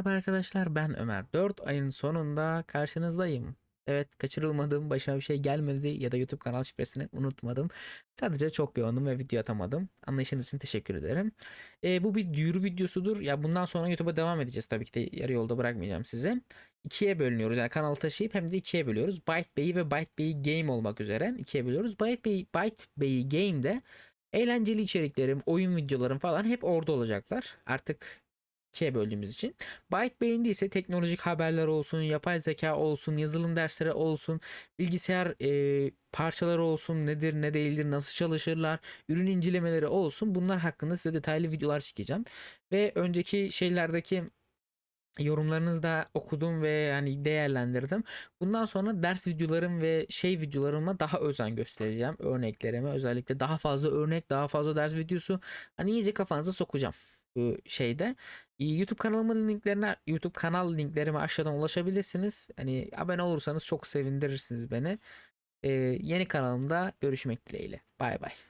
Merhaba arkadaşlar ben Ömer. 4 ayın sonunda karşınızdayım. Evet kaçırılmadım başıma bir şey gelmedi ya da YouTube kanal şifresini unutmadım. Sadece çok yoğundum ve video atamadım. Anlayışınız için teşekkür ederim. Ee, bu bir duyuru videosudur. Ya bundan sonra YouTube'a devam edeceğiz tabii ki de yarı yolda bırakmayacağım sizi. İkiye bölünüyoruz yani kanalı taşıyıp hem de ikiye bölüyoruz. Byte Bey'i ve Byte Bey'i Game olmak üzere ikiye bölüyoruz. Byte Bey, Byte Bey'i Game'de eğlenceli içeriklerim, oyun videolarım falan hep orada olacaklar. Artık ikiye böldüğümüz için. Byte Bey'inde ise teknolojik haberler olsun, yapay zeka olsun, yazılım dersleri olsun, bilgisayar e, parçaları olsun, nedir ne değildir, nasıl çalışırlar, ürün incelemeleri olsun. Bunlar hakkında size detaylı videolar çekeceğim. Ve önceki şeylerdeki yorumlarınızı da okudum ve yani değerlendirdim. Bundan sonra ders videolarım ve şey videolarıma daha özen göstereceğim. Örneklerime özellikle daha fazla örnek, daha fazla ders videosu hani iyice kafanıza sokacağım şeyde. YouTube kanalımın linklerine YouTube kanal linklerime aşağıdan ulaşabilirsiniz. Hani abone olursanız çok sevindirirsiniz beni. Ee, yeni kanalımda görüşmek dileğiyle. Bay bay.